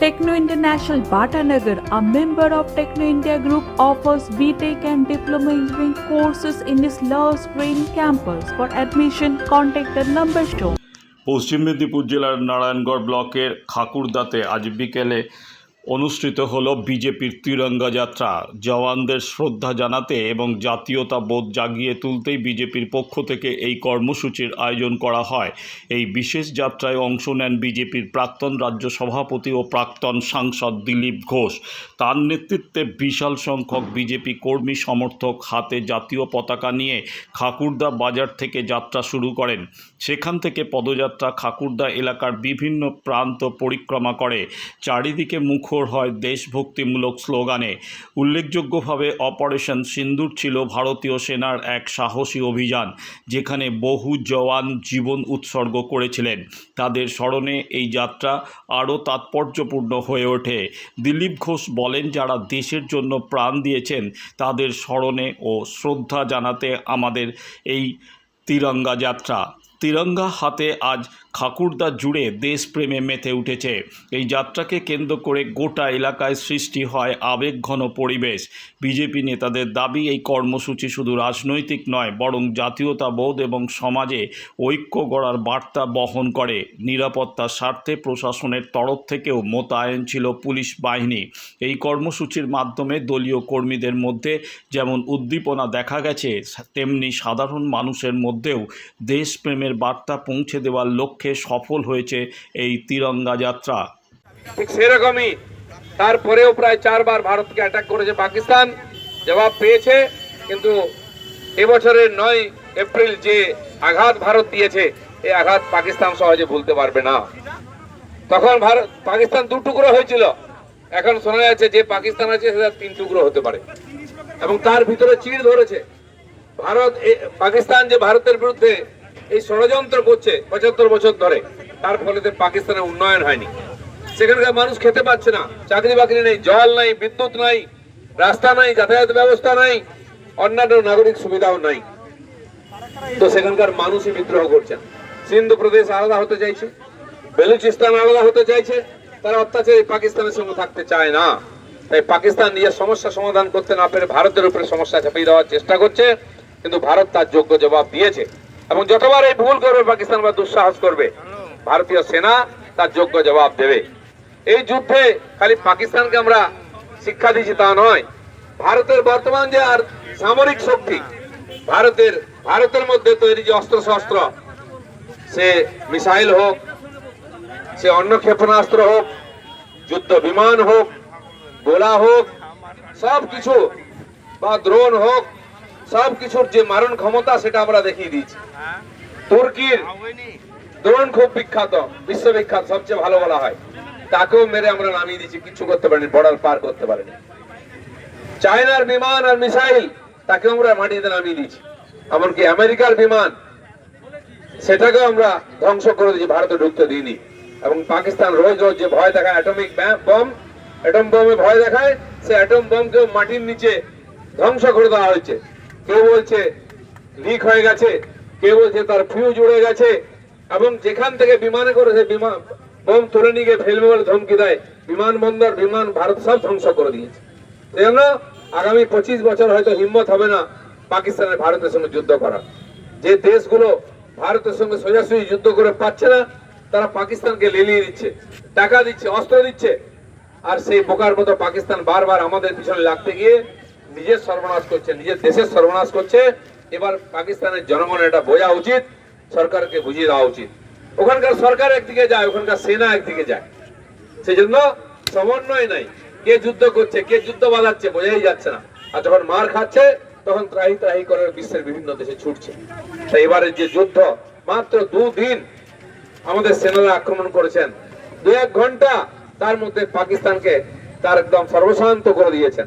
Techno International Bhatanagar, a member of Techno India Group, offers BTEC and Diploma Engineering courses in its Love Spring campus. For admission, contact the number shown. পশ্চিম মেদিনীপুর জেলার নারায়ণগড় ব্লকের খাকুরদাতে আজ বিকেলে অনুষ্ঠিত হল বিজেপির তিরঙ্গা যাত্রা। জওয়ানদের শ্রদ্ধা জানাতে এবং জাতীয়তাবোধ জাগিয়ে তুলতেই বিজেপির পক্ষ থেকে এই কর্মসূচির আয়োজন করা হয়। এই বিশেষ যাত্রায় অংশ নেন বিজেপির প্রাক্তন রাজ্য সভাপতি ও প্রাক্তন সাংসদ দিলীপ ঘোষ। তার নেতৃত্বে বিশাল সংখ্যক বিজেপি কর্মী সমর্থক হাতে জাতীয় পতাকা নিয়ে খাকুরদা বাজার থেকে যাত্রা শুরু করেন। সেখান থেকে পদযাত্রা খাকুরদা এলাকার বিভিন্ন প্রান্ত পরিক্রমা করে। চারিদিকে মুখর হয় দেশভক্তিমূলক স্লোগানে। উল্লেখযোগ্যভাবে অপারেশন সিন্দুর ছিল ভারতীয় সেনার এক সাহসী অভিযান, যেখানে বহু জওয়ান জীবন উৎসর্গ করেছিলেন। তাদের স্মরণে এই যাত্রা আরও তাৎপর্যপূর্ণ হয়ে ওঠে। দিলীপ ঘোষ বলেন, যারা দেশের জন্য প্রাণ দিয়েছেন, তাদের স্মরণে ও শ্রদ্ধা জানাতে আমাদের এই তিরঙ্গা যাত্রা। তিরঙ্গা হাতে আজ খাকুরদা জুড়ে দেশপ্রেমে মেতে উঠেছে। এই যাত্রাকে কেন্দ্র করে গোটা এলাকায় সৃষ্টি হয় আবেগঘন পরিবেশ। বিজেপি নেতাদের দাবি, এই কর্মসূচি শুধু রাজনৈতিক নয়, বরং জাতীয়তাবোধ এবং সমাজে ঐক্য গড়ার বার্তা বহন করে। নিরাপত্তার স্বার্থে প্রশাসনের তরফ থেকেও মোতায়েন ছিল পুলিশ বাহিনী। এই কর্মসূচির মাধ্যমে দলীয় কর্মীদের মধ্যে যেমন উদ্দীপনা দেখা গেছে, তেমনি সাধারণ মানুষের মধ্যেও দেশপ্রেমের বার্তা পৌঁছে দেওয়ার লক্ষ্যে সফল হয়েছে এই তিরঙ্গা যাত্রা। ঠিক সেরকমই তারপরেও প্রায় চারবার ভারতকে অ্যাটাক করেছে পাকিস্তান, জবাব পেয়েছে, কিন্তু এবছরের নয় এপ্রিল যে আঘাত ভারত দিয়েছে, এই আঘাত পাকিস্তান সহজে ভুলতে পারবে না। তখন ভারত, পাকিস্তান দু টুকরো হয়েছিল। এখন শোনা যাচ্ছে যে পাকিস্তান আছে, সেটা তিন টুকরো হতে পারে। এবং তার ভিতরে চিড় ধরেছে। ভারত পাকিস্তান যে ভারতের বিরুদ্ধে এই ষড়যন্ত্র করছে পঁচাত্তর বছর ধরে। তার ফলে পাকিস্তানের উন্নয়ন হয়নি। সেখানকার মানুষ খেতে পাচ্ছে না। চাকরি বাকরি নেই, জল নাই, বিদ্যুৎ নাই, রাস্তা নাই, যাতায়াত ব্যবস্থা নাই, অন্যান্য নাগরিক সুবিধাও নাই। তো সেখানকার মানুষই বিদ্রোহ করছেন। সিন্ধু প্রদেশ আলাদা হতে চাইছে, বেলুচিস্তান আলাদা হতে চাইছে। তারা অত্যাচারী পাকিস্তানের সঙ্গে থাকতে চায় না। তাই পাকিস্তান নিজের সমস্যা সমাধান করতে না পেরে ভারতের উপরে সমস্যা চাপিয়ে দেওয়ার চেষ্টা করছে। কিন্তু ভারত তার যোগ্য জবাব দিয়েছে। এবং যতবার এই ভুল করবে, পাকিস্তান বা দুঃসাহস করবে, ভারতীয় সেনা তার যোগ্য জবাব দেবে। এই যুদ্ধে খালি পাকিস্তানকে আমরা শিক্ষা দিচ্ছি তা নয়, ভারতের বর্তমান যে আর সামরিক শক্তি, ভারতের ভারতের মধ্যে তৈরি যে অস্ত্র শস্ত্র সে মিসাইল হোক, সে অন্য ক্ষেপণাস্ত্র হোক, যুদ্ধ বিমান হোক, গোলা হোক সব কিছু বা দ্রোণ হোক সব কিছুর যে মারণ ক্ষমতা সেটা আমরা দেখিয়ে দিয়েছি। তুর্কির দ্রোণ খুব বিখ্যাত বিশ্ববিখ্যাত সবচেয়ে ভালো বলা হয়। তাকেও মেরে আমরা নামিয়ে দিয়েছি কিছু করতে পারিনি বর্ডার পার করতে পারিনি। চায়নার বিমান আর মিসাইল তাকে আমরা মাটিতে নামিয়ে দিয়েছি। এমনকি আমেরিকার বিমান সেটাকেও আমরা ধ্বংস করে দিয়েছি ভারতে ঢুকতে দিইনি। এবং পাকিস্তান রোজ রোজ যে ভয় দেখায় অ্যাটমিক বম অ্যাটম বোমে ভয় দেখায় সে অ্যাটম বোমকেও মাটির নিচে ধ্বংস করে দেওয়া হয়েছে। কেউ বলছে লিক হয়ে গেছে? কেউ বলছে তার ফিউজ উড়ে গেছে? এবং যেখান থেকে বিমানে করে সে বিমান, বোম তুলে নিয়ে ফেলবে বলে ধমকি দেয়। বিমানবন্দর বিমান, ভারত সব ধ্বংস করে দিয়েছে। সেই জন্য আগামী পঁচিশ বছর হয়তো হিম্মত হবে না পাকিস্তানের ভারতের সঙ্গে যুদ্ধ করা যে দেশগুলো ভারতের সঙ্গে সোজাসুজি যুদ্ধ করে পাচ্ছে না, তারা পাকিস্তানকে লেলিয়ে দিচ্ছে, টাকা দিচ্ছে, অস্ত্র দিচ্ছে। আর সেই বোকার মতো পাকিস্তান বারবার আমাদের পিছনে লাগতে গিয়ে নিজের সর্বনাশ করছে নিজের দেশের সর্বনাশ করছে। এবার পাকিস্তানের জনগণ এটা বোঝা উচিত, সরকারকে বুঝিয়ে দেওয়া উচিত। ওখানকার সরকার একদিকে যায়, ওখানকার সেনা একদিকে যায়। সেই জন্য সমন্বয় নাই। কে যুদ্ধ করছে, কে যুদ্ধ বাঁধাচ্ছে বোঝাই যাচ্ছে না। আর যখন মার খাচ্ছে, তখন ত্রাহি ত্রাহি করে বিশ্বের বিভিন্ন দেশে ছুটছে। তাই এবারের যে যুদ্ধ, মাত্র দুদিন আমাদের সেনারা আক্রমণ করেছেন। দু এক ঘণ্টা তার মধ্যে পাকিস্তানকে তার একদম সর্বশান্ত করে দিয়েছেন।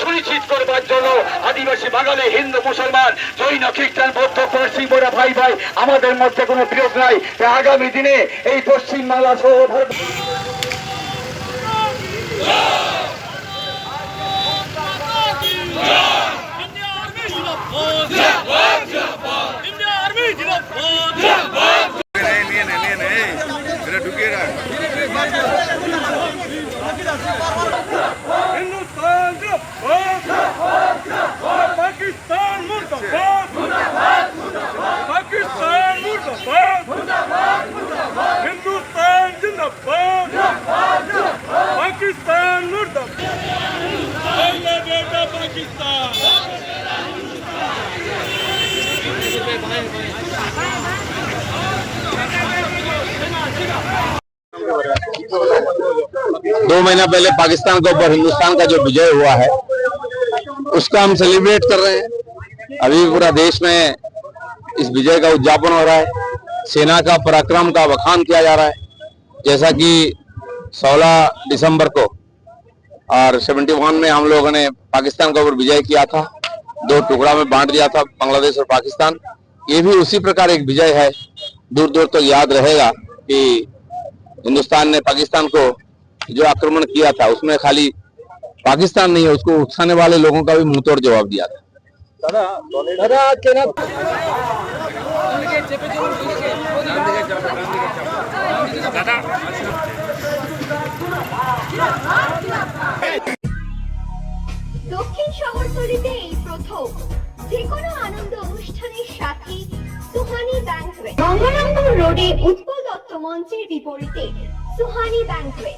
সুনিশ্চিত করবার জন্য আদিবাসী বাঙালি হিন্দু মুসলমান জৈন খ্রিস্টান বৌদ্ধ পার্সি বোরা ভাই ভাই আমাদের মধ্যে কোনো বিরোধ নাই আগামী দিনে এই পশ্চিম বাংলা সহ India Army Jilapad! India Army Jilapad! Jilapad! दो महीना पहले पाकिस्तान के ऊपर हिंदुस्तान का जो विजय हुआ है, उसका हम सेलिब्रेट कर रहे हैं। अभी पूरा देश में इस विजय का उद्यापन हो रहा है। सेना का पराक्रम का बखान किया जा रहा है। जैसा कि 16 दिसंबर को और 71 में हम लोगों ने पाकिस्तान के ऊपर विजय किया था। दो टुकड़ा में बांट दिया था बांग्लादेश और पाकिस्तान। ये भी उसी प्रकार एक विजय है। दूर दूर तक तो याद रहेगा कि हिंदुस्तान ने पाकिस्तान को जो आक्रमण किया था उसमें खाली पाकिस्तान नहीं है उसको उकसाने वाले लोगों का भी मुंहतोड़ जवाब दिया था দক্ষিণ শহরতলিতে এই প্রথম যে কোনো আনন্দ অনুষ্ঠানের সাথে সুহানি ব্যাংকুয়েট গঙ্গারামপুর রোডে উৎপল দত্ত মঞ্চের বিপরীতে Suhani banquet